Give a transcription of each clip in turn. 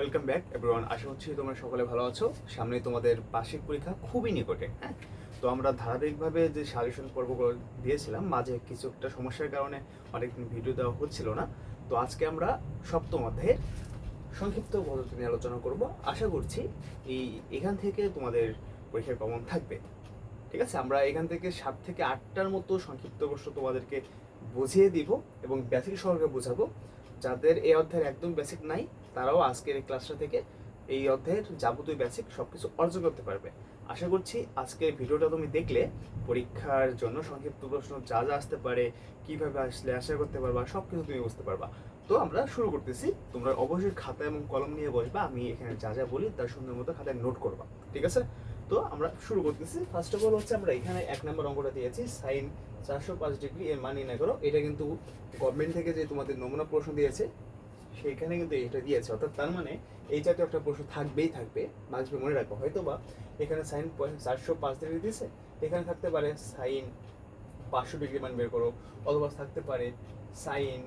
Welcome back everyone আশা করছি তোমরা সকলে ভালো আছো। সামনে তোমাদের বার্ষিক পরীক্ষা খুবই নিকটে। হ্যাঁ তো আমরা ধারাবাহিকভাবে যে সাজেশন পর্বগুলো দিয়েছিলাম, মাঝে কিছু একটা সমস্যার কারণে অনেকদিন ভিডিও দেওয়া হচ্ছিল না। তো আজকে আমরা সপ্তম অধ্যায়ের সংক্ষিপ্ত পদ্ধতি নিয়ে আলোচনা করব। আশা করছি এই এখান থেকে তোমাদের পরীক্ষার কমন থাকবে। ঠিক আছে? আমরা এখান থেকে সাত থেকে আটটার মতো সংক্ষিপ্ত প্রশ্ন তোমাদেরকে বুঝিয়ে দিব এবং বেসিক সহকারে বোঝাবো। যাদের এই অধ্যায়ের একদম বেসিক নাই তারাও আজকের এই ক্লাসটা থেকে এই অধ্যায়ের যাবতীয় বেসিক সব কিছু অর্জন করতে পারবে। আশা করছি আজকের ভিডিওটা তুমি দেখলে, পরীক্ষার জন্য সংক্ষিপ্ত প্রশ্ন যা যা আসতে পারে, কীভাবে আসলে আশা করতে পারবা সব কিছু তুমি বুঝতে পারবা। তো আমরা শুরু করতেছি। তোমরা অবশ্যই খাতা এবং কলম নিয়ে বসবা, আমি এখানে যা যা বলি তার সুন্দর মতো খাতায় নোট করবা, ঠিক আছে? তো আমরা শুরু করতেছি। ফার্স্ট অফ অল হচ্ছে আমরা এখানে এক নম্বর অঙ্কটা দিয়েছি সাইন চারশো পাঁচ ডিগ্রি এর মান নির্ণয় করো। এটা কিন্তু গভর্নমেন্ট থেকে যে তোমাদের নমুনা প্রশ্ন দিয়েছে সেইখানে কিন্তু এটা দিয়েছে। অর্থাৎ তার মানে এই জাতীয় একটা প্রশ্ন থাকবেই থাকবে মাঝবে মনে রাখো। হয়তো বা এখানে সাইন চারশো পাঁচ ডিগ্রি দিয়েছে, এখানে থাকতে পারে সাইন পাঁচশো ডিগ্রি মান বের করো, অথবা থাকতে পারে সাইন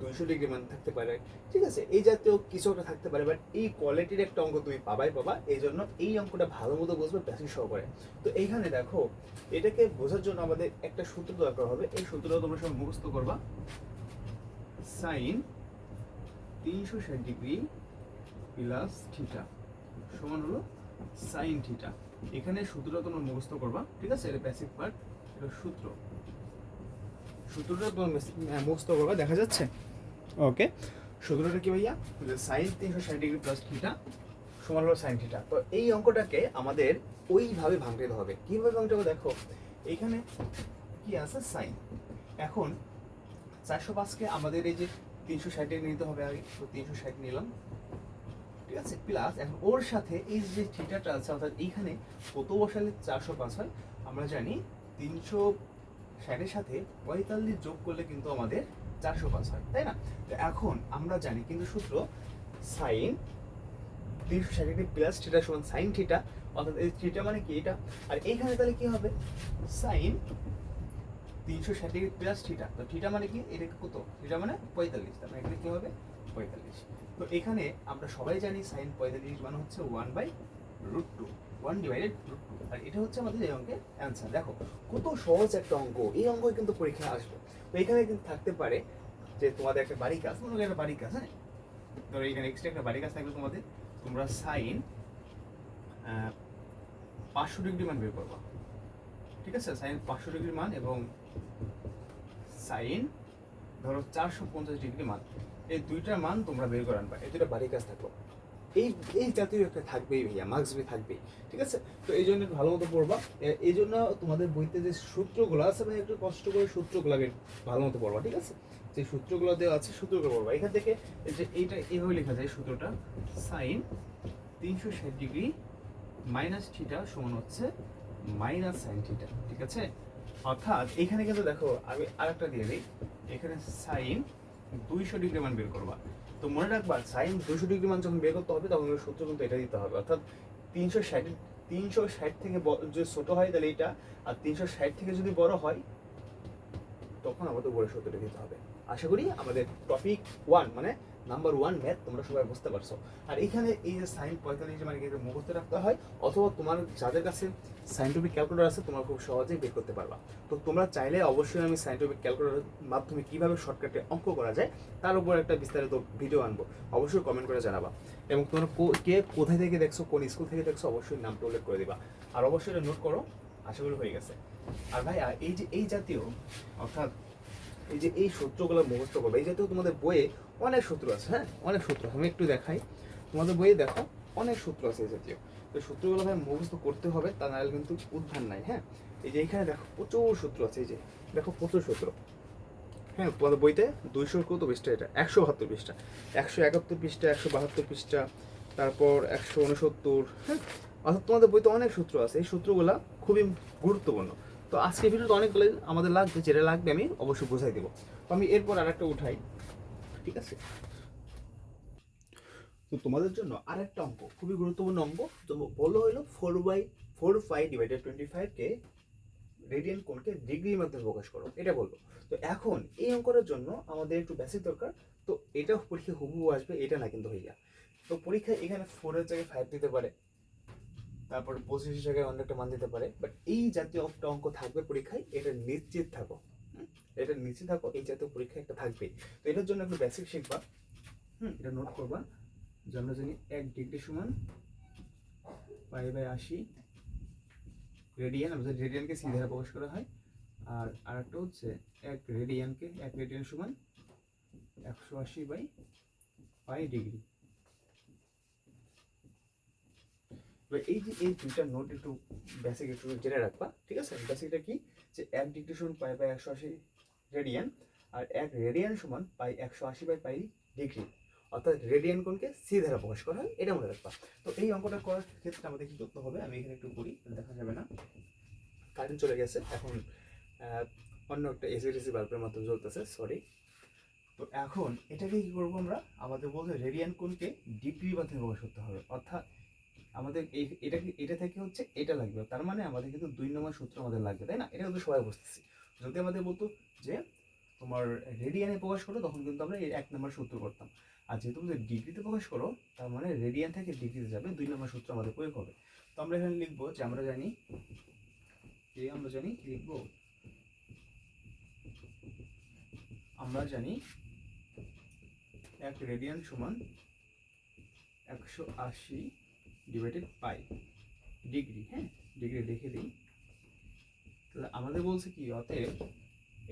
দুইশো ডিগ্রি মান থাকতে পারে। ঠিক আছে, এই জাতীয় কিছু একটা থাকতে পারে বাট এই কোয়ালিটির একটা অঙ্ক তুমি পাবাই পাবা এই জন্য এই অঙ্কটা ভালো মতো বুঝবে বেসিক সহকারে। তো এইখানে দেখো, এটাকে বোঝার জন্য আমাদের একটা সূত্র দরকার হবে। এই সূত্রটা তোমরা সব মুখস্থ করবা। সাইন তিনশো ষাট ডিগ্রি প্লাস থিটা সমান হলো সাইন থিটা। এখানে সূত্রটা তোমরা মুখস্থ করবা ঠিক আছে? এটা বেসিক পার্ট এটা সূত্র। সূত্রটা তোমরা হ্যাঁ, মুখস্থ করবা দেখা যাচ্ছে? ওকে সূত্রটা কি ভাইয়া? সাইন তিনশো ষাট ডিগ্রি প্লাস থিটা সমান হলো সাইন থিটা। তো এই অঙ্কটাকে আমাদের ওইভাবে ভাঙতে হবে। কীভাবে ভাঙতে হবে দেখো এখানে কি আছে? সাইন। এখন চারশো পাঁচকে আমাদের এই যে তিনশো ষাটে নিতে হবে আগে, তো তিনশো ষাট নিলাম। ঠিক আছে প্লাস এখন ওর সাথে এই যে থিটাটা আছে, অর্থাৎ এইখানে কত বসালে চারশো পাঁচ হয়, আমরা জানি তিনশো ষাটের সাথে পঁয়তাল্লিশ যোগ করলে কিন্তু আমাদের চারশো পাঁচ হয়, তাই না? তো এখন আমরা জানি কিন্তু সূত্র সাইন তিনশো ষাট প্লাস থিটা সমান সাইন থিটা অর্থাৎ এই থিটা মানে কি এটা? আর এইখানে তাহলে কি হবে? সাইন তিনশো ষাট ডিগ্রি প্লাস থিটা তো থিটা মানে কি? এটা কত? থিটা মানে পঁয়তাল্লিশ। তার মানে এখানে কি হবে? পঁয়তাল্লিশ। তো এখানে আমরা সবাই জানি সাইন পঁয়তাল্লিশ মানে হচ্ছে one by root two one divided root two আর এটা হচ্ছে আমাদের এই অঙ্কের অ্যান্সার দেখো, কত সহজ একটা অঙ্ক। এই অঙ্ক কিন্তু পরীক্ষায় আসবে। তো এখানে কিন্তু থাকতে পারে যে তোমাদের একটা বাড়ি কাজ, মনে একটা বাড়ি কাজ হ্যাঁ? ধরো এখানে এক্সট্রা একটা বাড়ি কাজ থাকবে তোমাদের। তোমরা সাইন পাঁচশো ডিগ্রি মান বের করবা। ঠিক আছে? সাইন পাঁচশো ডিগ্রি মান এবং সাইন ধরো চারশো পঞ্চাশ ডিগ্রি মান। এই দুইটার মান তোমরা বের করে আনবা। এই দুটো বাড়ির কাজ থাকল। এই এই জাতীয় একটা থাকবেই ভাইয়া মার্কস থাকবেই। ঠিক আছে? তো এই জন্য ভালো মতো পড়বা। এই জন্য তোমাদের বইতে যে সূত্রগুলো আছে ভাই একটু কষ্ট করে সূত্রগুলো ভালো মতো পড়বা, ঠিক আছে? যে সূত্রগুলো দেওয়া আছে, সূত্রগুলো পড়বা। এখান থেকে যে এইটা, এইভাবে লেখা যায় সূত্রটা। সাইন তিনশো ষাট ডিগ্রি মাইনাস থিটা সমান হচ্ছে মাইনাস সাইন থিটা ঠিক আছে? অর্থাৎ এখানে কিন্তু দেখো, আমি আরেকটা দিয়ে দিই। এখানে সাইন দুইশো ডিগ্রি মান বের করবা। তো মনে রাখবা সাইন দুশো ডিগ্রি মান যখন বের করতে হবে, তখন সূত্র কিন্তু এটা দিতে হবে। অর্থাৎ তিনশো ষাট তিনশো ষাট থেকে যদি ছোট হয় তাহলে এটা আর তিনশো ষাট থেকে যদি বড় হয়, তখন আমাদের বড় সূত্রটা দিতে হবে। আশা করি আমাদের টপিক ওয়ান মানে নাম্বার ওয়ান ম্যাথ তোমরা সবাই বুঝতে পারছ। আর এখানে এই যে সাইন পঁয়তাল্লিশ মানে কিন্তু মুখস্থ রাখতে হয়, অথবা তোমার যাদের কাছে সাইন্টিফিক ক্যালকুলেটর আছে, তোমরা খুব সহজেই বের করতে পারবা। তো তোমরা চাইলে অবশ্যই আমি সাইন্টিফিক ক্যালকুলেটরের মাধ্যমে কীভাবে শর্টকাটে অঙ্ক করা যায়, তার উপর একটা বিস্তারিত ভিডিও আনব। অবশ্যই কমেন্ট করে জানাবা। এবং তোমরা কো- কোথায় থেকে দেখছ, কোন স্কুল থেকে দেখছ, অবশ্যই নামটা উল্লেখ করে দিবা। আর অবশ্যই এটা নোট করো, আশা করি হয়ে গেছে। আর ভাই এই যে এই জাতীয়, অর্থাৎ এই যে এই সূত্রগুলো মুখস্থ করবে, এই জাতীয় তোমাদের বইয়ে অনেক সূত্র আছে হ্যাঁ? অনেক সূত্র আমি একটু দেখাই। তোমাদের বইয়ে দেখো, অনেক সূত্র আছে এই জাতীয়। তো সূত্রগুলো ভাই মুখস্থ করতে হবে, তা নাহলে কিন্তু উদ্ধার নাই হ্যাঁ? এই যে এখানে দেখো, প্রচুর সূত্র আছে, এই যে, দেখো প্রচুর সূত্র। হ্যাঁ তোমাদের বইতে দুইশো কত পৃষ্ঠা এটা? একশো বাহাত্তর পৃষ্ঠা। একশো একাত্তর পৃষ্ঠা, একশো বাহাত্তর পৃষ্ঠা, তারপর একশো উনসত্তর হ্যাঁ? অর্থাৎ তোমাদের বইতে অনেক সূত্র আছে, এই সূত্রগুলা খুবই গুরুত্বপূর্ণ। তো আজকে ভিডিওতে অনেকগুলো আমাদের লাগবে, যেটা লাগবে আমি অবশ্যই বোঝাই দেবো। তো আমি এরপর আরেকটা উঠাই। ঠিক আছে? তো তোমাদের জন্য আরেকটা অঙ্ক, খুবই গুরুত্বপূর্ণ অঙ্ক। তো বলো হলো four by four five divided twenty ফাইভকে radian কোণকে ডিগ্রির মাধ্যমে প্রকাশ করো, এটা বলব তো এখন এই অঙ্কটার জন্য আমাদের একটু বেসিক দরকার। তো এটা পরীক্ষা হুবহু আসবে, এটা না কিন্তু হইয়া। তো পরীক্ষায় এখানে ফোরের জায়গায় ফাইভ দিতে পারে, তারপর পঁচিশের জায়গায় অন্য একটা মান দিতে পারে। বাট এই জাতীয় একটা অঙ্ক থাকবে পরীক্ষায়, এটা নিশ্চিত থাকো। এটা নিশ্চিত থাকো এই জাতীয় পরীক্ষা একটা থাকবে তো এটার জন্য একটু বেসিক শিখবা। হুম, এটা নোট করবা। যে আমরা জানি এক ডিগ্রি সমান পাই বাই আশি রেডিয়ান আমাদের রেডিয়ানকে সি দ্বারা প্রকাশ করা হয়, আর আরেকটা হচ্ছে এক রেডিয়ানকে এক রেডিয়ান সমান একশো আশি বাই পাই ডিগ্রি। এই যে, এই দুইটা নোট একটু বেসিক একটু জেনে রাখবা, ঠিক আছে? বেসিকটা কি? যে এক ডিগ্রি সমান পাই বাই একশো আশি রেডিয়ান আর এক রেডিয়ান সমান পাই একশো আশি বাই পাই ডিগ্রি অর্থাৎ রেডিয়ান কোণকে সি দ্বারা প্রকাশ করা হয়, এটা মনে রাখবা তো এই অঙ্কটা করার ক্ষেত্রে আমাদের কি করতে হবে, আমি এখানে একটু করি দেখা যাবে না। কারেন্ট চলে গেছে, এখন অন্য একটা এসিডিসি বাল্বের মাধ্যমে জ্বলতেছে সরি তো এখন এটাকে কি করব আমরা? আমাদের বলতে রেডিয়ান কোণকে ডিগ্রি মাধ্যমে প্রকাশ করতে হবে। অর্থাৎ আমাদের এই, এটা এটা থেকে হচ্ছে এটা লাগবে। তার মানে আমাদের কিন্তু দুই নম্বর সূত্র আমাদের লাগবে, তাই না? এটা কিন্তু সবাই বুঝতেছি। যদি আমাদের বলতো যে তোমার রেডিয়ানে প্রকাশ করো, তখন কিন্তু আমরা এক নম্বর সূত্র করতাম। আর যেহেতু আমাদের ডিগ্রিতে প্রকাশ করো, তার মানে রেডিয়ান থেকে ডিগ্রিতে যাবে, দুই নম্বর সূত্র আমাদের প্রয়োগ হবে। তো আমরা এখানে লিখব যে আমরা জানি যে আমরা জানি লিখব? আমরা জানি এক রেডিয়ান সমান একশো আশি ডিভাইডেড পাই ডিগ্রি হ্যাঁ? ডিগ্রি লিখে দিই। তাহলে আমাদের বলছে কি, অতএব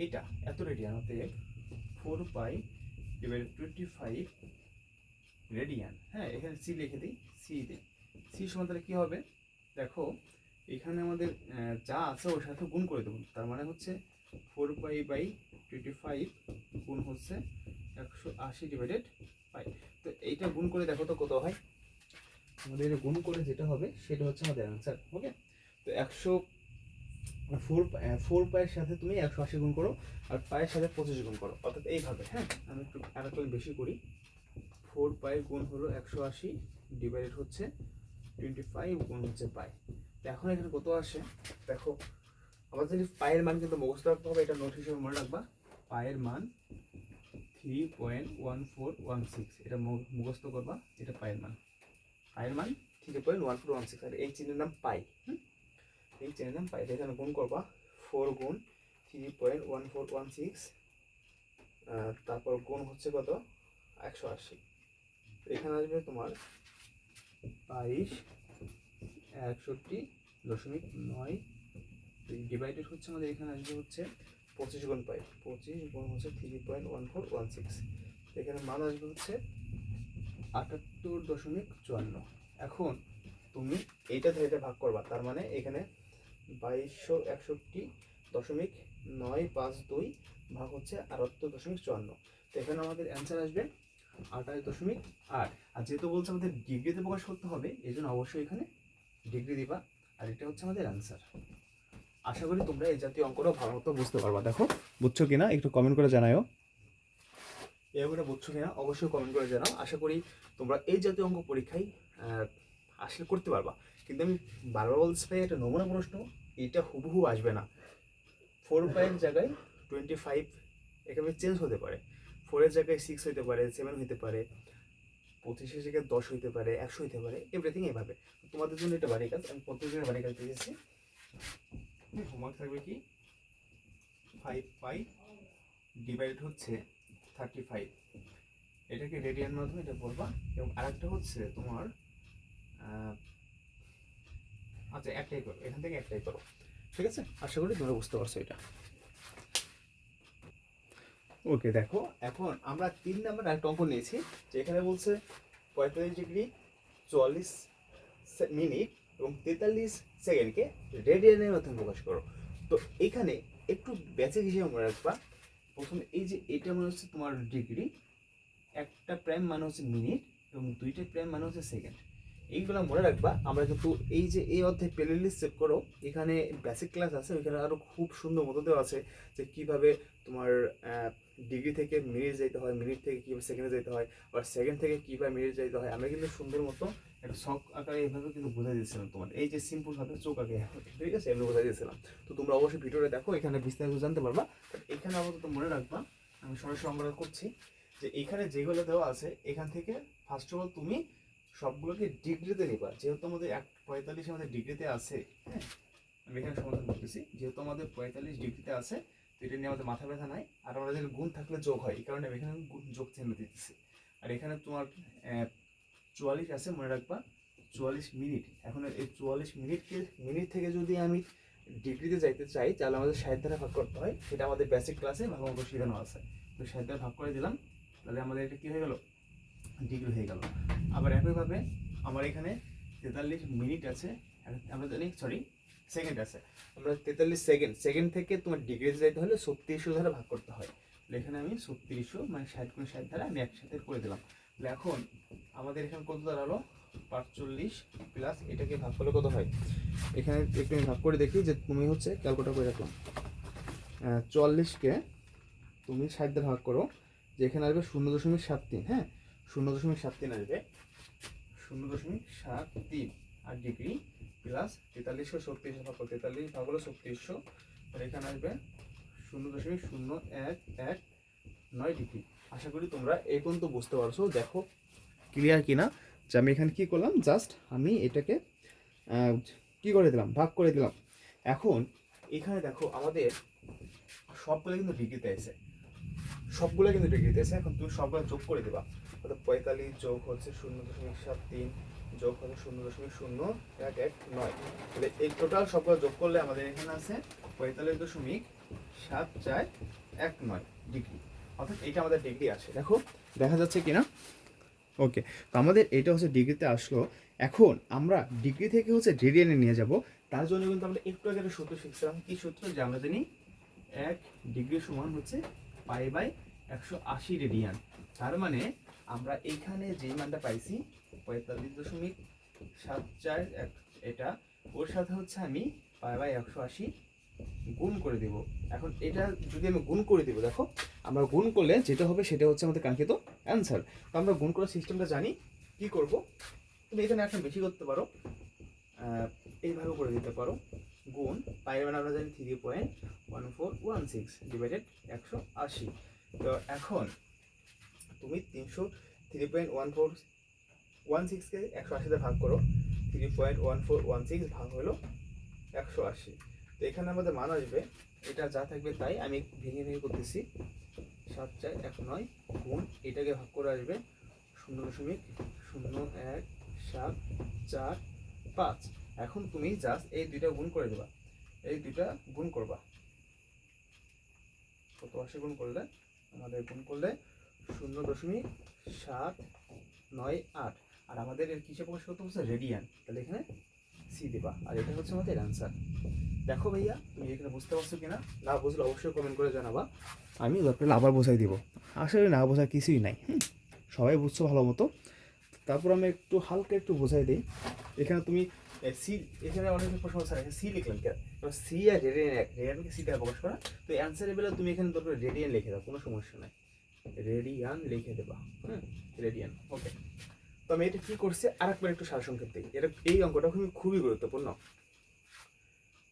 এইটা, এত রেডিয়ান অতএব four pi divided twenty five radian হ্যাঁ এখানে সি লিখে দিই সি দিই সি সমান তাহলে কী হবে? দেখো, এখানে আমাদের যা আছে ওর সাথে গুণ করে দেবো। তার মানে হচ্ছে four pi by twenty five গুণ হচ্ছে একশো আশি ডিভাইডেড পাই তো এইটা গুণ করে দেখো তো কত হয়? আমাদের এটা গুণ করে যেটা হবে, সেটা হচ্ছে আমাদের অ্যান্সার ওকে তো একশো ফোর ফোর পায়ের সাথে তুমি একশো আশি গুণ করো আর পায়ের সাথে পঁচিশ গুণ করো। অর্থাৎ এইভাবে হ্যাঁ? আমি একটু আর একটু বেশি করি। ফোর পায়ের গুণ হলো একশো আশি ডিভাইডেড হচ্ছে টোয়েন্টি ফাইভ গুণ হচ্ছে পাই এখন এখানে কত আসে? দেখো, আমাদের পায়ের মান কিন্তু মুখস্থ রাখতে হবে, এটা নোট হিসেবে মনে রাখবা। পায়ের মান three point one four one six এটা মুখস্থ করবা, এটা পায়ের মান। পায়ের মান three point one four one six আর এই চিহ্নের নাম পাই হুম? এই চিহ্নের নাম পাই এখানে গুণ করবা। ফোর গুণ three point one four one six তারপর গুণ হচ্ছে কত? একশো আশি। এখানে আসবে তোমার বাইশ, একষট্টি দশমিক নয়। ডিভাইডেড হচ্ছে আমাদের এখানে আসবে হচ্ছে পঁচিশ গুণ পাই। পঁচিশ গুণ হচ্ছে three point one four one six এখানে মান আসবে হচ্ছে আটাত্তর দশমিক চুয়ান্ন। এখন তুমি এইটা থেকে ভাগ করবা, তার মানে এখানে বাইশশো একষট্টি দশমিক নয় পাঁচ দুই ভাগ হচ্ছে আটাত্তর দশমিক চুয়ান্ন। তো এখানে আমাদের অ্যান্সার আসবে আঠাশ দশমিক আট। আর যেহেতু বলছে আমাদের ডিগ্রিতে প্রকাশ করতে হবে, এই জন্য অবশ্যই এখানে ডিগ্রি দিবা। আর এটা হচ্ছে আমাদের অ্যান্সার আশা করি তোমরা এই জাতীয় অঙ্কটা ভালো মতো বুঝতে পারবা। দেখো, বুঝছ কিনা? একটু কমেন্ট করে জানাও এই অঙ্কটা বুঝছ কিনা? অবশ্যই কমেন্ট করে জানাও। আশা করি তোমরা এই জাতীয় অঙ্ক পরীক্ষায় আসলে করতে পারবা। কিন্তু আমি বারবার বলতে পারি একটা নমুনা প্রশ্ন, এটা হুবহু আসবে না। ফোর ফাইভ জায়গায় টোয়েন্টি ফাইভ একেবারে চেঞ্জ হতে পারে। ফোরের জায়গায় সিক্স হতে পারে সেভেন হতে পারে পঁচিশের জায়গায় দশ হইতে পারে, একশো হইতে পারে এভরিথিং এভাবে। তোমাদের জন্য এটা বাড়ি কাজ, আমি প্রত্যেকের বাড়ি কাজ দিয়েছি হোমওয়ার্ক থাকবে কি? ফাইভ পাই ডিভাইড হচ্ছে থার্টি ফাইভ এটাকে রেডিয়ান মাধ্যমে এটা বলবা, এবং আরেকটা হচ্ছে তোমার আচ্ছা একটাই করো, এখান থেকে একটাই করো। ঠিক আছে? আশা করি তোমরা বুঝতে পারছ এটা। ওকে, দেখো, এখন আমরা তিন নাম্বার একটা অঙ্ক নিয়েছি যেখানে বলছে পঁয়তাল্লিশ ডিগ্রি চুয়াল্লিশ মিনিট এবং তেতাল্লিশ সেকেন্ডকে রেডিয়ানের মাধ্যমে প্রকাশ করো। তো এখানে একটু বেসিক হিসেবে মনে রাখবা, প্রথমে এই যে এটা মনে হচ্ছে তোমার ডিগ্রি, একটা প্রাইম মানে হচ্ছে মিনিট এবং দুইটা প্রাইম মানে হচ্ছে সেকেন্ড। এইগুলো মনে রাখবা, আমরা কিন্তু এই যে এই অধ্যায় প্লে লিস্ট সেভ করো, এখানে বেসিক ক্লাস আছে, ওইখানে আরও খুব সুন্দর মতো দেওয়া আছে যে কীভাবে তোমার ডিগ্রি থেকে মিনিট যেতে হয় মিনিট থেকে কীভাবে সেকেন্ডে যেতে হয় আবার সেকেন্ড থেকে কীভাবে মিনিট যেতে হয়। আমরা কিন্তু সুন্দর মতো একটা শখ আকারে এইভাবে কিন্তু বোঝাই দিয়েছিলাম তোমার। এই যে সিম্পল ভাবে চোখ আগে ঠিক আছে? এমনি বোঝাই দিয়েছিলাম। তো তোমরা অবশ্যই ভিডিওটা দেখো, এখানে বিস্তারিত জানতে পারবা। এখানে আপাতত মনে রাখবা, আমি সরাসরি অঙ্কটা করছি যে এখানে যেগুলো দেওয়া আছে, এখান থেকে ফার্স্ট অফ অল তুমি সবগুলোকে ডিগ্রিতে নিবা। যেহেতু আমাদের এক পঁয়তাল্লিশ আমাদের ডিগ্রিতে আছে হ্যাঁ? আমি এখানে সমাধান করতেছি। যেহেতু আমাদের পঁয়তাল্লিশ ডিগ্রিতে আছে, তো এটা নিয়ে আমাদের মাথা ব্যথা নাই। আর যদি গুণ থাকলে যোগ হয়। এই কারণে আমি এখানে গুণ- যোগ চিহ্ন দিতেছি। আর এখানে তোমার চুয়াল্লিশ আছে, মনে রাখবা। চুয়াল্লিশ মিনিট। এখন এই চুয়াল্লিশ মিনিটকে মিনিট থেকে যদি আমি ডিগ্রিতে যাইতে চাই, তাহলে আমাদের ষাট দ্বারা ভাগ করতে হয়। সেটা আমাদের বেসিক ক্লাসে ভালো মতো শেখানো আছে। তো ষাট দ্বারা ভাগ করে দিলাম। তাহলে আমাদের এটা কী হয়ে গেল? ডিগ্রি হয়ে গেল। আবার একইভাবে আমার এখানে তেতাল্লিশ মিনিট আছে। আমরা জানি সরি সেকেন্ড আছে। আমরা তেতাল্লিশ সেকেন্ড সেকেন্ড থেকে তোমার ডিগ্রিতে যাইতে হলে ছত্রিশশো দ্বারা ভাগ করতে হয়। এখানে আমি ছত্রিশশো মানে ষাট কোন ষাট দ্বারা আমি একসাথে করে দিলাম। এখন আমাদের এখানে কত দাঁড়াল পাঁচচল্লিশ প্লাস এটাকে ভাগ করলে কত হয়? এখানে একটু আমি ভাগ করে দেখি যে তুমি হচ্ছে ক্যালকুলেটার করে রাখলাম। আহ, চুয়াল্লিশকে তুমি ষাট দ্বারা ভাগ করো যে এখানে আসবে শূন্য দশমিক সাত তিন হ্যাঁ? শূন্য দশমিক সাত তিন আসবে। শূন্য দশমিক সাত তিন আর ডিগ্রি প্লাস তেতাল্লিশশো ছত্রিশশো ভাগ তেতাল্লিশ ভাগ হলো ছত্রিশশো আর এখানে আসবে শূন্য দশমিক শূন্য এক এক নয় ডিগ্রি। আশা করি তোমরা এই পর্যন্ত বুঝতে পারছ। দেখো ক্লিয়ার কিনা? যে আমি এখানে কি করলাম? জাস্ট আমি এটাকে কি করে দিলাম? ভাগ করে দিলাম। এখন এখানে দেখো, আমাদের সবগুলো কিন্তু ডিগ্রিতে আছে। সবগুলো কিন্তু ডিগ্রিতে আছে। এখন তুমি সবগুলো যোগ করে দেবা। অর্থাৎ পঁয়তাল্লিশ যোগ হচ্ছে শূন্য দশমিক সাত তিন, যোগ হচ্ছে শূন্য দশমিক শূন্য এক এক নয়। তাহলে এই টোটাল সবগুলো যোগ করলে আমাদের এখানে আছে পঁয়তাল্লিশ দশমিক সাত চার এক নয় ডিগ্রি। অর্থাৎ এইটা আমাদের ডিগ্রি আছে। দেখো, দেখা যাচ্ছে কিনা? ওকে, তো আমাদের এটা হচ্ছে ডিগ্রিতে আসলো। এখন আমরা ডিগ্রি থেকে হচ্ছে রেডিয়ানে নিয়ে যাব। তার জন্য কিন্তু আমরা একটু আগে একটা সূত্র শিখছিলাম। কি সূত্র? যে আমরা জানি এক ডিগ্রি সমান হচ্ছে পাই বাই একশো আশি রেডিয়ান তার মানে আমরা এইখানে যেই মানটা পাইছি, পঁয়তাল্লিশ দশমিক সাত চার, এক, এটা। ওর সাথে হচ্ছে আমি পাই বাই একশো আশি গুণ করে দেব। এখন এটা যদি আমি গুণ করে দেবো, দেখো, আমরা গুণ করলে যেটা হবে সেটা হচ্ছে আমাদের কাঙ্ক্ষিত অ্যান্সার তো আমরা গুণ করার সিস্টেমটা জানি, কি করব? তুমি এখানে এখন বেশি করতে পারো এইভাবে করে দিতে পারো। গুণ পাইলে মানে আমরা জানি three point one four one six divided একশো আশি। তো এখন তুমি তিনশো three point one four one সিক্সকে একশো আশিতে ভাগ করো three point one four one six ভাগ হলো একশো আশি। তো এখানে আমাদের মান আসবে, এটা যা থাকবে তাই আমি ভেঙে ভেঙে করতেছি। সাত চার এক নয় গুণ এটাকে ভাগ করে আসবে শূন্য দশমিক শূন্য এক সাত চার পাঁচ। এখন তুমি জাস্ট এই দুইটা গুণ করে দেবা। এই দুইটা গুণ করবা। কত আশি গুণ করলে? আমাদের গুণ করলে শূন্য দশমিক সাত নয় আট। আর আমাদের এর কিসে প্রকাশ করতে হচ্ছে রেডিয়ান তাহলে এখানে সি দেবা। আর এটা হচ্ছে আমাদের অ্যান্সার দেখো ভাইয়া, তুমি এখানে বুঝতে পারছ কিনা? না বুঝলে অবশ্যই কমেন্ট করে জানাবা। আমি দরকার আবার বোঝাই দিব। আসলে না বোঝার কিছুই নাই। সবাই বুঝছ ভালো মতো? তারপর আমি একটু হালকা একটু বোঝাই দিই। এখানে তুমি সি এখানে অনেক প্রশ্ন আছে। এখানে সি লিখলাম কেন? সি আর রেডিয়ান রেডিয়ানকে সি দ্বারা প্রকাশ করা। তো অ্যান্সারের বেলা তুমি এখানে দরকার রেডিয়ান লিখে দাও, কোনো সমস্যা নাই। রেডিয়ান লিখে দেবা। হুম রেডিয়ান ওকে। তো আমি এটা কি করছি, আরেকবার একটু সারসংক্ষেপ দিই। এটা, এই অঙ্কটা খুবই খুবই গুরুত্বপূর্ণ।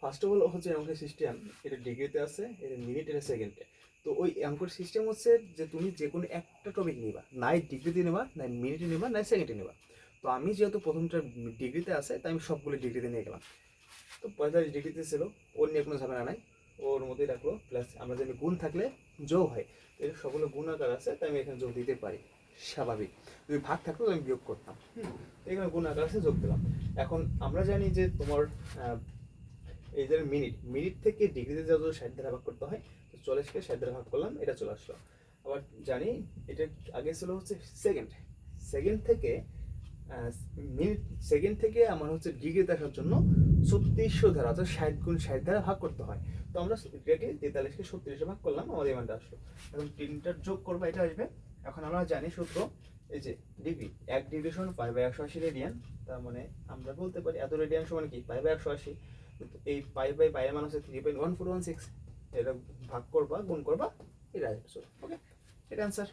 ফার্স্ট অফ অল হচ্ছে অঙ্কের সিস্টেম এটা ডিগ্রিতে আছে, এটা মিনিট, এটা সেকেন্ডে। তো ওই অঙ্কের সিস্টেম হচ্ছে যে তুমি যে কোনো একটা টপিক নিবা, নাই ডিগ্রিতে নেবা, নাই মিনিটে নেবা, নাই সেকেন্ডে নেবা। তো আমি যেহেতু প্রথমটা ডিগ্রিতে আছে, তাই আমি সবগুলো ডিগ্রিতে নিয়ে গেলাম। তো পঁয়তাল্লিশ ডিগ্রিতে ছিল, ওর নিয়ে কোনো ঝামেলা নাই, ওর মধ্যেই রাখল প্লাস আমরা জানি গুণ থাকলে যোগ হয়। এটা সবগুলো গুণ আকার আছে, তাই আমি এখানে যোগ দিতে পারি। স্বাভাবিক। যদি ভাগ থাকতো আমি বিয়োগ করতাম। এখানে গুণ আকার আছে, যোগ দিলাম। এখন আমরা জানি যে তোমার এই যে মিনিট। মিনিট থেকে ডিগ্রিতে যত ষাট দ্বারা ভাগ করতে হয়, তো চল্লিশকে ষাট দ্বারা ভাগ করলাম, এটা চলে আসলো। আবার জানি, এটা আগে ছিল হচ্ছে সেকেন্ড সেকেন্ড থেকে মিনিট সেকেন্ড থেকে আমার হচ্ছে ডিগ্রিতে দেখার জন্য ছত্রিশশো ধারা, অর্থাৎ ষাট গুণ ষাট দ্বারা ভাগ করতে হয়। তো আমরা এটাকে তেতাল্লিশকে ছত্রিশে ভাগ করলাম আমাদের এমানটা আসলো। এখন তিনটার যোগ করব, এটা আসবে। এখন আমরা জানি সূত্র, এই যে ডিগ্রি এক ডিগ্রি সমান পাই বাই একশো আশি রেডিয়ান তার মানে আমরা বলতে পারি এত রেডিয়ান সমান কি? পাই বাই একশো আশি। এই পাই বাই পাইয়ের মান হচ্ছে three point one four one six এটা ভাগ করবা, গুণ করবা, এটা আসবে। ওকে এটা অ্যান্সার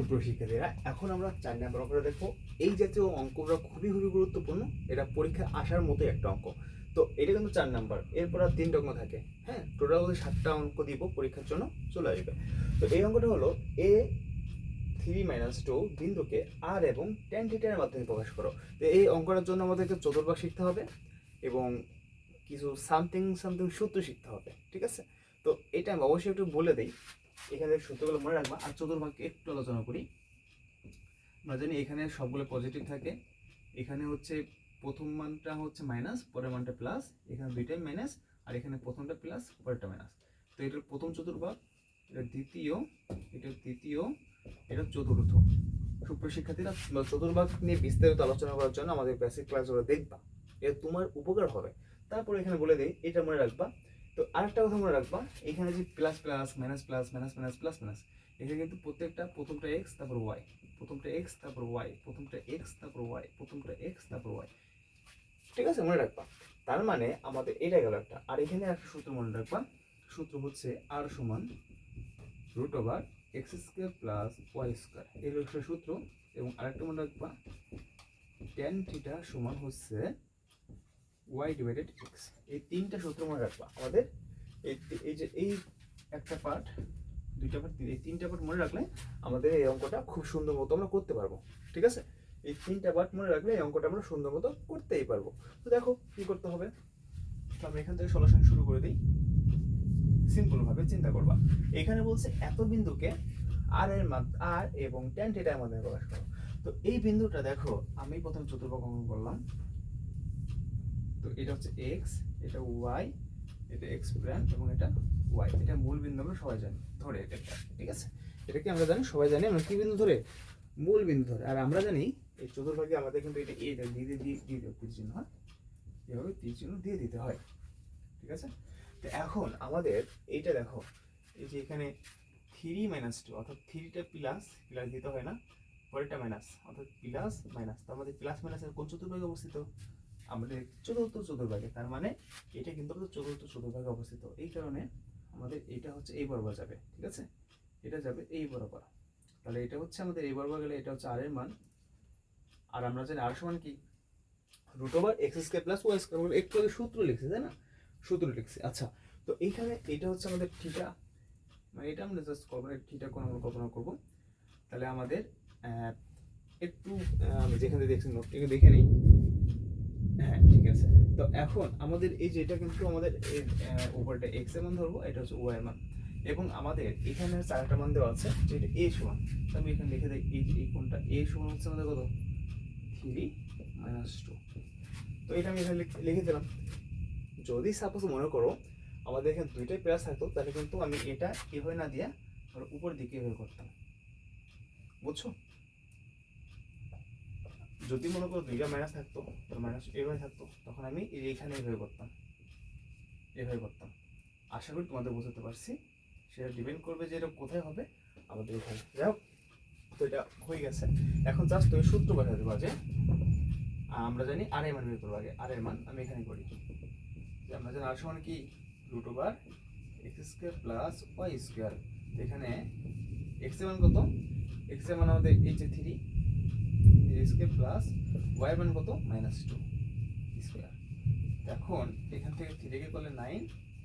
সুপ্রিয় শিক্ষার্থীরা, এখন আমরা চার নম্বর অঙ্কটা দেখব। এই জাতীয় অঙ্কগুলো খুবই খুবই গুরুত্বপূর্ণ। এটা পরীক্ষায় আসার মতো একটা অঙ্ক। তো এটা কিন্তু চার নাম্বার এরপর আর তিনটা অঙ্ক থাকে। হ্যাঁ টোটাল হচ্ছে সাতটা অঙ্ক দিব পরীক্ষার জন্য, চলে আসবে। তো এই অঙ্কটা হলো এ থ্রি মাইনাস টু বিন্দুকে আর এবং টেন থিটার মাধ্যমে প্রকাশ করো। তো এই অঙ্কটার জন্য আমাদেরকে চতুর্ভাগ শিখতে হবে এবং কিছু সামথিং সামথিং সূত্র শিখতে হবে, ঠিক আছে? তো এটা আমি অবশ্যই একটু বলে দিই। এখানে সূত্রগুলো মনে রাখবা, আর চতুর্ভাগকে একটু আলোচনা করি। আমরা জানি এখানে সবগুলো পজিটিভ থাকে। এখানে হচ্ছে প্রথম মানটা হচ্ছে মাইনাস পরের মানটা প্লাস এখানে দুইটাই মাইনাস আর এখানে প্রথমটা প্লাস পরেরটা মাইনাস তো এটার প্রথম চতুর্ভাগ, এটা দ্বিতীয়, এটা তৃতীয়, এটা চতুর্থ। সুপ্রিয় শিক্ষার্থীরা চতুর্ভাগ নিয়ে বিস্তারিত আলোচনা করার জন্য আমাদের বেসিক ক্লাসগুলো দেখবা। এটা তোমার উপকার হবে। তারপরে এখানে বলে দেই, এটা মনে রাখবা তো আরেকটা কথা মনে রাখবা, এখানে যে plus plus minus plus minus minus plus minus এখানে কিন্তু প্রত্যেকটা, প্রথমটা এক্স তারপর ওয়াই প্রথমটা এক্স তারপর ওয়াই প্রথমটা এক্স তারপর ওয়াই প্রথমটা এক্স তারপর ওয়াই ঠিক আছে? মনে রাখবা। তার মানে আমাদের এটা গেল একটা। আর এখানে একটা সূত্র মনে রাখবা। সূত্র হচ্ছে আর সমান root over x square plus y square হলো একটা সূত্র। এবং আরেকটা মনে রাখবা টেন থিটা সমান হচ্ছে ওয়াই ডিভাইডেড এক্স এই তিনটা সূত্র মনে রাখবা। আমাদের এই যে, এই একটা পার্ট দুইটা পার্ট এই তিনটা পার্ট মনে রাখলে আমাদের এই অঙ্কটা খুব সুন্দর মতো আমরা করতে পারব। ঠিক আছে? এই তিনটা পার্ট মনে রাখলে এই অঙ্কটা আমরা সুন্দর মতো করতেই পারব। তো দেখো, কি করতে হবে? তো আমরা এখান থেকে সলিউশন শুরু করে দিই। সিম্পল ভাবে চিন্তা করবা। এখানে বলছে এত বিন্দুকে আর এর আর এবং টেন থিটার মাধ্যমে প্রকাশ করো। তো এই বিন্দুটা দেখো, আমি প্রথম চতুর্ভাগ অঙ্কন করলাম। তো এটা হচ্ছে এক্স এটা ওয়াই এটা এক্স প্রাইম এবং এটা ওয়াই এটা মূল বিন্দু আমরা সবাই জানি, ধরে এটা ঠিক আছে? এটা কি আমরা জানি, সবাই জানি আমরা কি বিন্দু ধরে? মূল বিন্দু ধরে। আর আমরা জানি এই চতুর্ভাগে আমাদের কিন্তু এটা দিয়ে দিয়ে দিয়ে দিয়ে দেবো তীর চিহ্ন হয়। এভাবে তীর চিহ্ন দিয়ে দিতে হয়, ঠিক আছে? তো এখন আমাদের এইটা দেখো, এই যে এখানে থ্রি মাইনাস টু অর্থাৎ থ্রিটা প্লাস প্লাস দিতে হয় না, পরেরটা মাইনাস অর্থাৎ প্লাস মাইনাস তো আমাদের প্লাস মাইনাসের কোন চতুর্ভাগে অবস্থিত? আমাদের চতুর্থ চতুর্ভাগে, তার মানে এটা কিন্তু চতুর্থ চতুর্ভাগে অবস্থিত। এই কারণে আমাদের এটা হচ্ছে এই বরাবর যাবে, ঠিক আছে? এটা যাবে এই বরাবর। তাহলে এটা হচ্ছে আমাদের এই বরাবর গেলে এটা হচ্ছে আর এর মান। আর আমরা জানি আর সমান কি? Root over x square plus y square একটু আগে সূত্র লিখছি, তাই না? সূত্র লিখছি আচ্ছা। তো এইখানে এটা হচ্ছে আমাদের থিটা মানে এটা আমরা জাস্ট কল্পনা থিটা কোন আমরা কল্পনা করব। তাহলে আমাদের একটু আমি যেখানে দেখছি নোট একটু দেখে নিই। হ্যাঁ ঠিক আছে। তো এখন আমাদের এই যে এটা কিন্তু আমাদের উপরটা এক্সের মান ধরবো, এটা হচ্ছে ওয়াই মান। এবং আমাদের এখানে চারটা মান দেওয়া আছে, যেটা এ সমান। তো আমি এখানে লিখে দিই, এই এই কোনটা এ সমান হচ্ছে আমাদের কত? থ্রি মাইনাস টু তো এটা আমি এখানে লিখ- দিলাম। যদি সাপোজ মনে করো আমাদের এখানে দুইটাই প্লাস থাকতো, তাহলে কিন্তু আমি এটা এভাবে না দিয়ে উপর দিকে এভাবে করতাম। বুঝছ? যদি মনে করো দুইটা মাইনাস থাকতো মাইনাস এভাবে থাকতো, তখন আমি এই এইখানে এভাবে করতাম। এভাবে করতাম। আশা করি তোমাদের বোঝাতে পারছি। সেটা ডিপেন্ড করবে যে এটা কোথায় হবে। আমাদের এখানে। যাই হোক, তো এটা হয়ে গেছে। এখন জাস্ট তুমি সূত্র বসাতে দেবো যে আমরা জানি আর এর মান বের করব আগে। আর এর মান আমি এখানে করি। যে আমরা জানি আর সমান কি? Root over x square plus y square এখানে এক্সের মান কত? এক্সের মান আমাদের এই যে থ্রি স্কোয়ার প্লাস ওয়াই মান কত? Minus two square. এখন এখান থেকে থ্রি কে করলে নাইন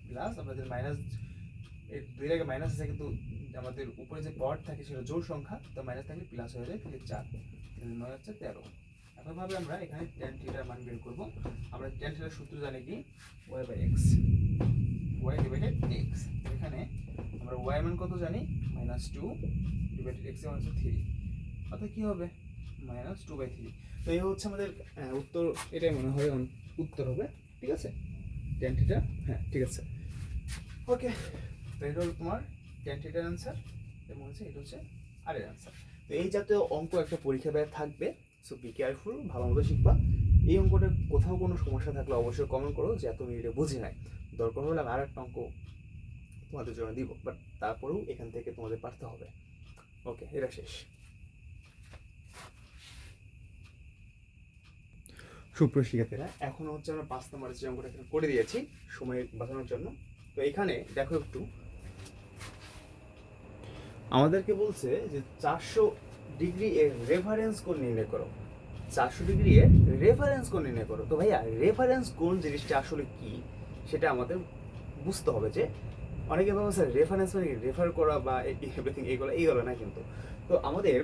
প্লাস আমাদের মাইনাস দুই আগে মাইনাস আছে কিন্তু আমাদের উপরে যে পট থাকে সেটা জোর সংখ্যা, তো মাইনাস থাকলে প্লাস হয়ে যায়, তাহলে চার। তাহলে নয় হচ্ছে তেরো। একইভাবে আমরা এখানে টেন থিটার মান বের করব। আমরা টেন থিটার সূত্র জানি কি? Y by x y divided x এখানে আমরা ওয়াই মান কত জানি? মাইনাস টু ডিভাইডেড এক্স মান হচ্ছে থ্রি অর্থাৎ কী হবে? মাইনাস টু বাই থ্রি তো এই হচ্ছে আমাদের উত্তর, এটাই মনে হয় উত্তর হবে, ঠিক আছে? টেন থিটা হ্যাঁ ঠিক আছে। ওকে তো এটা হলো তোমার টেন থিটার অ্যান্সার এবং হচ্ছে এটা হচ্ছে আর এর অ্যান্সার তো এই জাতীয় অঙ্ক একটা পরীক্ষা ব্যয় থাকবে সো বি কেয়ারফুল ভালো মতো শিখবা। এই অঙ্কটা কোথাও কোনো সমস্যা থাকলে অবশ্যই কমেন্ট করো, যে তুমি এটা বুঝি নাই। দরকার হলে আমি আর একটা অঙ্ক তোমাদের জন্য দিব বাট তারপরেও এখান থেকে তোমাদের পারতে হবে। ওকে এটা শেষ। সুপ্রিয় শিক্ষার্থীরা এখন হচ্ছে আমরা পাঁচ নম্বরের যে অঙ্কটা এখানে করে দিয়েছি, সময় বাঁচানোর জন্য। তো এখানে দেখো একটু। আমাদেরকে বলছে যে চারশো ডিগ্রি এর রেফারেন্স কোণ নির্ণয় করো। চারশো ডিগ্রি এর রেফারেন্স কোণ নির্ণয় করো। তো ভাইয়া রেফারেন্স কোণ জিনিসটা আসলে কি, সেটা আমাদের বুঝতে হবে যে অনেকে ভাবো স্যার রেফারেন্স মানে রেফার করা বা এভরিথিং এইগুলো এইগুলো না কিন্তু। তো আমাদের,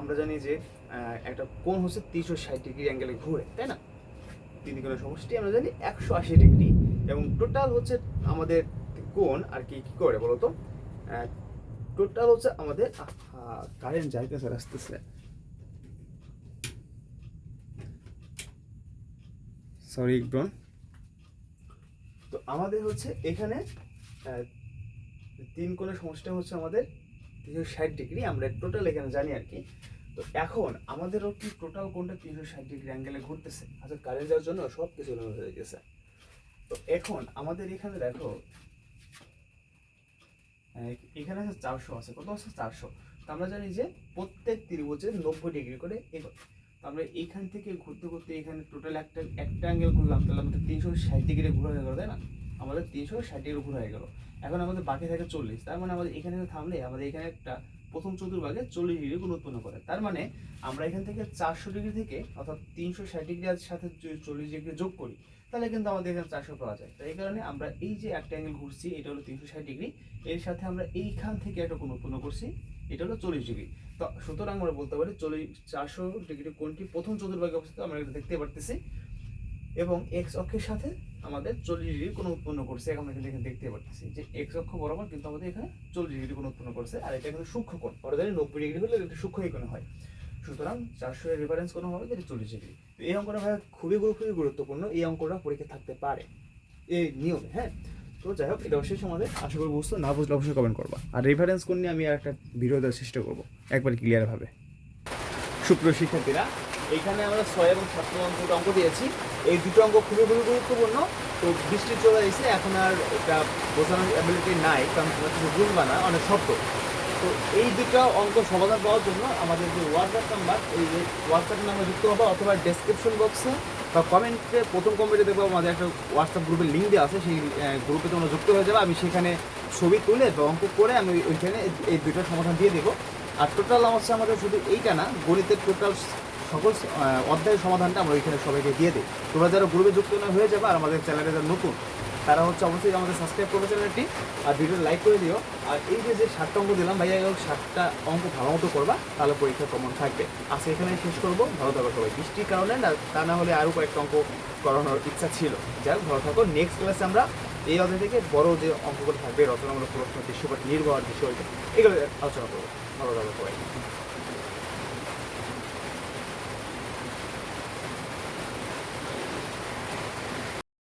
আমরা জানি যে একটা কোণ হচ্ছে তিনশো ষাট ডিগ্রি অ্যাঙ্গেলে ঘুরে, তাই না? তিন কোণের সমষ্টি, আমরা জানি একশো আশি ডিগ্রি। এবং টোটাল হচ্ছে আমাদের কোণ আর কি কি করে বলতো? টোটাল হচ্ছে আমাদের কারেন্ট যাইতেছে, আসতেছে। সরি ইগডন তো আমাদের হচ্ছে এখানে তিন কোণের সমষ্টি হচ্ছে আমাদের তিনশো ষাট ডিগ্রি, আমরা টোটাল এখানে জানি আর কি। তো এখন আমাদেরও কি টোটাল কোনটা তিনশো ষাট ডিগ্রি অ্যাঙ্গেলে ঘুরতেছে? আচ্ছা কারেন্ট যাওয়ার জন্য সব কিছু হয়ে গেছে। তো এখন আমাদের এখানে দেখো এখানে আছে চারশো আছে। কত আছে? চারশো। তো আমরা জানি যে প্রত্যেক ত্রিভুজের নব্বই ডিগ্রি করে এগোয়। আমরা এখান থেকে ঘুরতে ঘুরতে এখানে টোটাল একটা একটা অ্যাঙ্গেল ঘুরলাম, তাহলে আমাদের তিনশো ষাট ডিগ্রি ঘুরে হয়ে গেলো, তাই না? আমাদের তিনশো ষাট ডিগ্রি ঘুরে হয়ে গেলো। এখন আমাদের বাকি থাকে চল্লিশ, তার মানে আমাদের এখানে থামলে আমাদের এখানে একটা প্রথম চতুর্ভাগে চল্লিশ ডিগ্রি গুণ উৎপন্ন করে। তার মানে আমরা এখান থেকে চারশো ডিগ্রি থেকে অর্থাৎ তিনশো ষাট ডিগ্রির সাথে চল্লিশ ডিগ্রি যোগ করি, তাহলে কিন্তু আমাদের এখানে চারশো পাওয়া যায়। তো এই কারণে আমরা এই যে একটা অ্যাঙ্গেল ঘুরছি, এটা হলো তিনশো ষাট ডিগ্রি। এর সাথে আমরা এইখান থেকে একটা কোণ উৎপন্ন করছি, এটা হলো চল্লিশ ডিগ্রি। তো সুতরাং আমরা বলতে পারি চল্লিশ, চারশো ডিগ্রি কোণটি প্রথম চতুর্ভাগে অবস্থিত, আমরা এটা দেখতে পারতেছি। এবং এক্স অক্ষের সাথে আমাদের চল্লিশ ডিগ্রি কোণ উৎপন্ন করছে, এখন কিন্তু এখানে দেখতে পারতেছি যে এক্স অক্ষ বরাবর কিন্তু আমাদের এখানে চল্লিশ ডিগ্রি কোণ উৎপন্ন করছে, আর এটা কিন্তু সূক্ষ্ম কোণ। জানি নব্বই ডিগ্রি হলে এটা সূক্ষ্ম কোণ হয়। সুতরাং চারশো এর রেফারেন্স কোণ হবে যেটা চল্লিশ ডিগ্রি। এই অঙ্কটা ভাই খুবই খুবই গুরুত্বপূর্ণ, এই অঙ্কটা পরীক্ষা থাকতে পারে। এই নিয়মে হ্যাঁ? তো যাই হোক, এটা অবশ্যই আমাদের আশা করি বুঝতে না বুঝলে অবশ্যই কমেন্ট করবা। আর রেফারেন্স কোণ নিয়ে আমি আর একটা ভিডিও দেওয়ার চেষ্টা করব, একবার ক্লিয়ারভাবে সুপ্রিয় শিক্ষার্থীরা, এখানে আমরা ছয় এবং সাত অঙ্ক দিয়েছি। এই দুটো অঙ্ক খুবই খুবই গুরুত্বপূর্ণ। তো বৃষ্টি চলে এসে এখন আর এটা বোঝানোর অ্যাবিলিটি নাই, কারণ তোমরা কিছু বুঝবা না অনেক শব্দ। তো এই দুটো অঙ্ক সমাধান পাওয়ার জন্য আমাদের যে হোয়াটসঅ্যাপ নাম্বার এই যে হোয়াটসঅ্যাপ নাম্বার যুক্ত হবে অথবা ডেসক্রিপশন বক্সে বা কমেন্টে প্রথম কমেন্টে দেখব আমাদের একটা হোয়াটসঅ্যাপ গ্রুপের লিঙ্ক দেওয়া আছে, সেই গ্রুপে তোমরা যুক্ত হয়ে যাবে। আমি সেখানে ছবি তুলে বা অঙ্ক করে আমি ওইখানে এই দুটোর সমাধান দিয়ে দেবো। আর টোটাল হচ্ছে আমাদের শুধু এইটা না, গণিতের টোটাল সকল অধ্যায়ের সমাধানটা আমরা ওইখানে সবাইকে দিয়ে দিই। তোমরা যারা গ্রুপে যুক্ত না হয়ে যাবে আর আমাদের চ্যানেলে যারা নতুন, তারা হচ্ছে অবশ্যই আমাদের সাবস্ক্রাইব করবে চ্যানেলটি আর ভিডিও লাইক করে দিও। আর এই যে যে সাতটা অঙ্ক দিলাম, ভাইয়া, এই সাতটা অঙ্ক ভালো মতো করবা, তাহলে পরীক্ষা কমন থাকবে। আজকে এখানে শেষ করব। ভালো থাকো সবাই। বৃষ্টির কারণে না, তা না হলে আরও কয়েকটা অঙ্ক করানোর ইচ্ছা ছিল। যাই হোক, ভালো থাকো। নেক্সট ক্লাসে আমরা এই অধ্যায় থেকে বড় যে অঙ্কগুলো থাকবে, রচনামূলক প্রশ্ন, দৃশ্যপট, নির্ভর বিষয় এগুলো আলোচনা করব। ভালো থাকো সবাই।